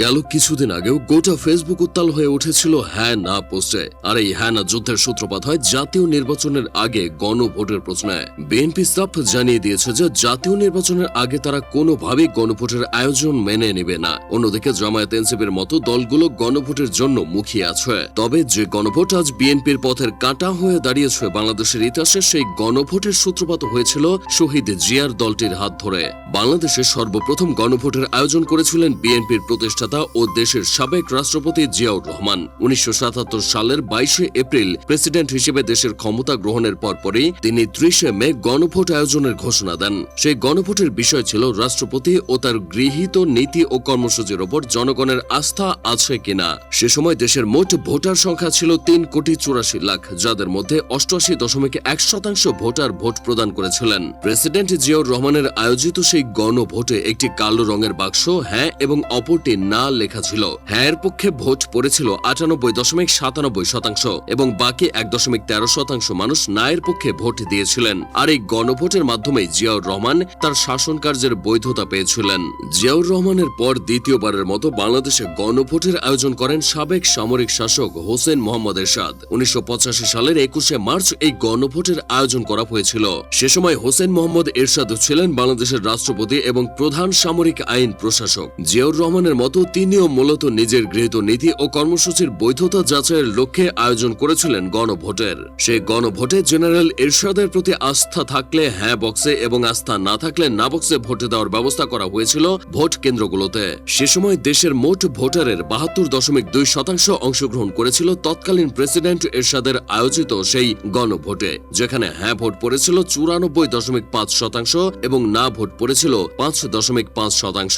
গেল কিছুদিন আগেও গোটা ফেসবুক উত্তাল হয়ে উঠেছিল হ্যাঁ না পোস্টে। আর এই হ্যাঁ না যুদ্ধের সূত্রপাত হয় জাতীয় নির্বাচনের আগে গণভোটের প্রশ্নে। বিএনপি সাফ জানিয়ে দিয়েছে যে জাতীয় নির্বাচনের আগে তারা কোনোভাবেই গণভোটের আয়োজন মেনে নেবে না। অন্যদিকে জামায়াত এনসিপির মতো দলগুলো গণভোটের জন্য মুখিয়ে আছে। তবে যে গণভোট আজ বিএনপির পথের কাঁটা হয়ে দাঁড়িয়েছে বাংলাদেশের ইতিহাসে, সেই গণভোটের সূত্রপাত হয়েছিল শহীদ জিয়ার দলটির হাত ধরে। বাংলাদেশে সর্বপ্রথম গণভোটের আয়োজন করেছিলেন বিএনপির প্রতিষ্ঠাতা ও দেশের সাবেক রাষ্ট্রপতি জিয়াউর রহমান। উনিশশো সাতাত্তর সালের বাইশে এপ্রিল প্রেসিডেন্ট হিসেবে দেশের ক্ষমতা গ্রহণের পরপরই তিনি ত্রিশে মে গণভোট আয়োজনের ঘোষণা দেন। সেই গণভোটের বিষয় ছিল রাষ্ট্রপতি ও তার গৃহীত নীতি ও কর্মসূচির ওপর জনগণের আস্থা আছে কিনা। সে সময় দেশের মোট ভোটার সংখ্যা ছিল তিন কোটি চুরাশি লাখ, যাদের মধ্যে অষ্টআশি দশমিক এক শতাংশ ভোটার ভোট প্রদান করেছিলেন। প্রেসিডেন্ট জিয়াউর রহমানের আয়োজিত সেই গণভোটে একটি কালো রঙের বাক্স হ্যাঁ এবং অপরটি না লেখা ছিল। হ্যাঁ পক্ষে ভোট পড়েছিল আটানব্বই দশমিক সাতানব্বই শতাংশ এবং বাকি এক দশমিক তেরো শতাংশ মানুষ না এর পক্ষে ভোট দিয়েছিলেন। আর এই গণভোটের মাধ্যমে জিয়াউর রহমান তার শাসন কার্যের বৈধতা পেয়েছিলেন। জিয়াউর রহমানের পর দ্বিতীয়বারের মতো বাংলাদেশে গণভোটের আয়োজন করেন সাবেক সামরিক শাসক হোসেন মোহাম্মদ এরশাদ। উনিশশো পঁচাশি সালের একুশে মার্চ এই গণভোটের আয়োজন করা হয়েছিল। সে সময় হোসেন মোহাম্মদ এরশাদ ছিলেন বাংলাদেশের রাষ্ট্রপতি এবং প্রধান সামরিক আইন প্রশাসক। জিয়াউর রহমানের মতো তিনিও মূলত নিজের গৃহীত নীতি ও কর্মসূচির বৈধতা যাচাইয়ের লক্ষ্যে আয়োজন করেছিলেন গণভোটের। সেই গণভোটে জেনারেল এরশাদের প্রতি আস্থা থাকলে হ্যাঁ বক্সে এবং আস্থা না থাকলে না বক্সে ভোটে দেওয়ার ব্যবস্থা করা হয়েছিল ভোট কেন্দ্রগুলোতে। সে সময় দেশের মোট ভোটারের বাহাত্তর দশমিক দুই শতাংশ অংশগ্রহণ করেছিল তৎকালীন প্রেসিডেন্ট এরশাদের আয়োজিত সেই গণভোটে, যেখানে হ্যাঁ ভোট পড়েছিল চুরানব্বই দশমিক পাঁচ শতাংশ এবং না ভোট পড়েছিল পাঁচ দশমিক পাঁচ শতাংশ।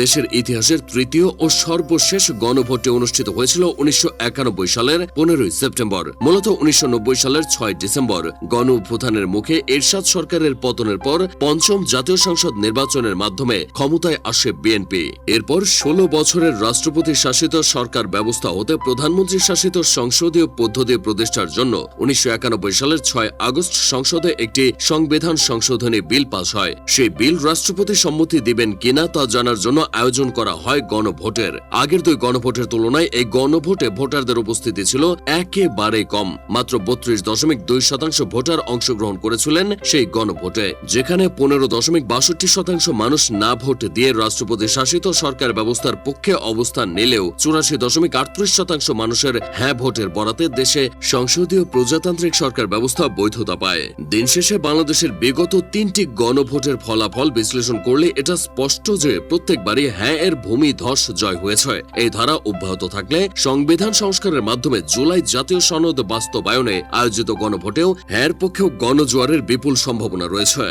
দেশের ইতিহাসের তৃতীয় ও সর্বশেষ গণভোটে অনুষ্ঠিত হয়েছিল উনিশশো একানব্বই সালের পনেরোই সেপ্টেম্বর, মূলত উনিশশো নব্বই সালের ছয় ডিসেম্বর। গণ অভ্যুত্থানের মুখে এরশাদ সরকারের পতনের পর পঞ্চম জাতীয় সংসদ নির্বাচনের মাধ্যমে ক্ষমতায় আসে বিএনপি। এরপর ষোলো বছরের রাষ্ট্রপতি শাসিত সরকার ব্যবস্থা হতে প্রধানমন্ত্রী শাসিত সংসদীয় পদ্ধতি প্রতিষ্ঠার জন্য উনিশশো একানব্বই সালের ছয় আগস্ট সংসদে একটি সংবিধান সংশোধনী বিল পাস হয়। সেই বিল রাষ্ট্রপতি সম্মতি দিবেন কিনা তা জানার জন্য আয়োজন করা হয় গণভোটের। আগের দুই গণভোটের তুলনায় এই গণভোটে ভোটারদের উপস্থিতি ছিল একেবারে কম। মাত্র বত্রিশ দশমিক দুই শতাংশ ভোটার অংশগ্রহণ করেছিলেন সেই গণভোটে, যেখানে পনেরো দশমিক বাষট্টি শতাংশ মানুষ না ভোট দিয়ে রাষ্ট্রপতি শাসিত সরকার ব্যবস্থার পক্ষে অবস্থান নিলেও চুরাশি দশমিক আটত্রিশ শতাংশ মানুষের হ্যাঁ ভোটের বরাতে দেশে সংসদীয় প্রজাতান্ত্রিক সরকার ব্যবস্থা বৈধতা পায়। দিন শেষে বাংলাদেশের বিগত তিনটি গণভোটের ফলাফল বিশ্লেষণ করলে এটা স্পষ্ট যে প্রত্যেকবারই হ্যাঁ এর ভূমি ধস জয় হয়েছে। এই ধারা অব্যাহত থাকলে সংবিধান সংস্কারের মাধ্যমে জুলাই জাতীয় সনদ বাস্তবায়নে আয়োজিত গণভোটেও হ্যার পক্ষেও গণজোয়ারের বিপুল সম্ভাবনা রয়েছে।